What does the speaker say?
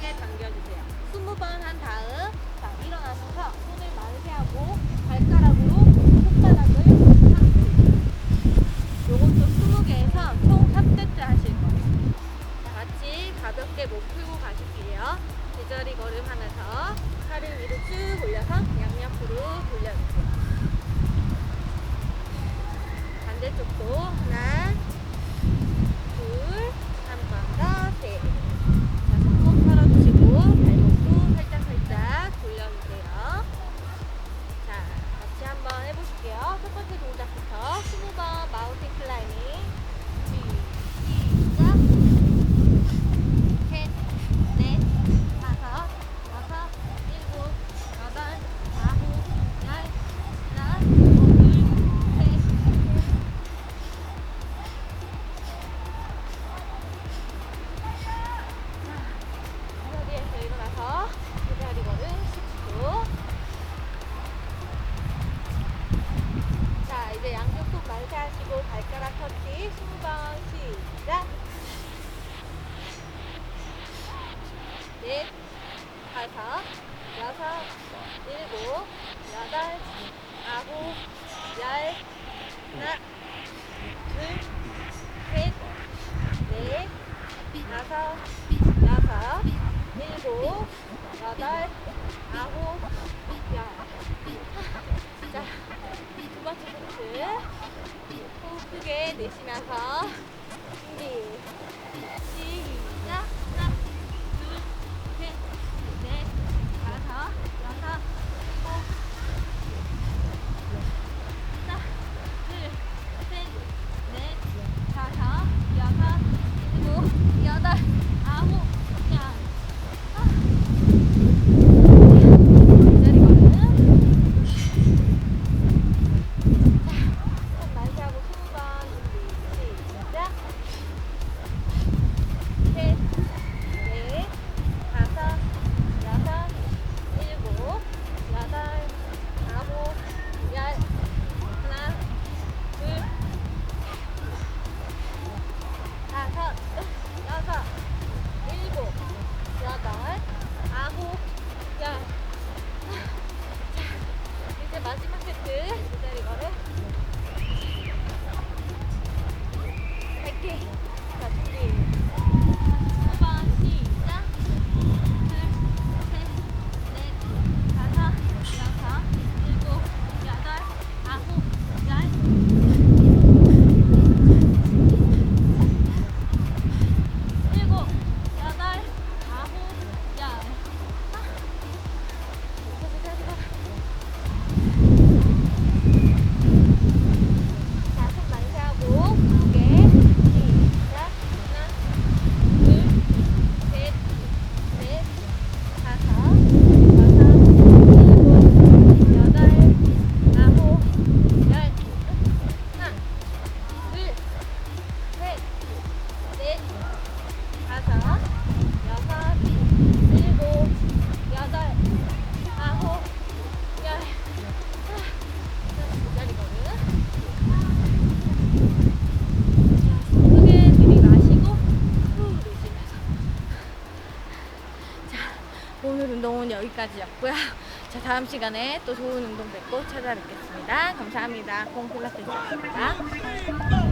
바닥에 당겨주세요. 20번 한 다음 자 일어나셔서 손을 만세하고 발가락으로 손바닥을 요것도 20개에서 총 3세트 하실 거예요. 다 같이 가볍게 몸 풀고 가실게요. 제자리 걸음 하면서 팔을 위로 쭉 올려서 양옆으로 돌려주세요. 반대쪽도 하나 내쉬면서 준비. 시작 여섯, 일곱, 여덟, 아홉, 열. 자, 이제 마지막 세트 기다리거를. 100개. 자, 준비. 여기까지였고요. 자, 다음 시간에 또 좋은 운동 뵙고 찾아뵙겠습니다. 감사합니다. 공 필라테스였습니다.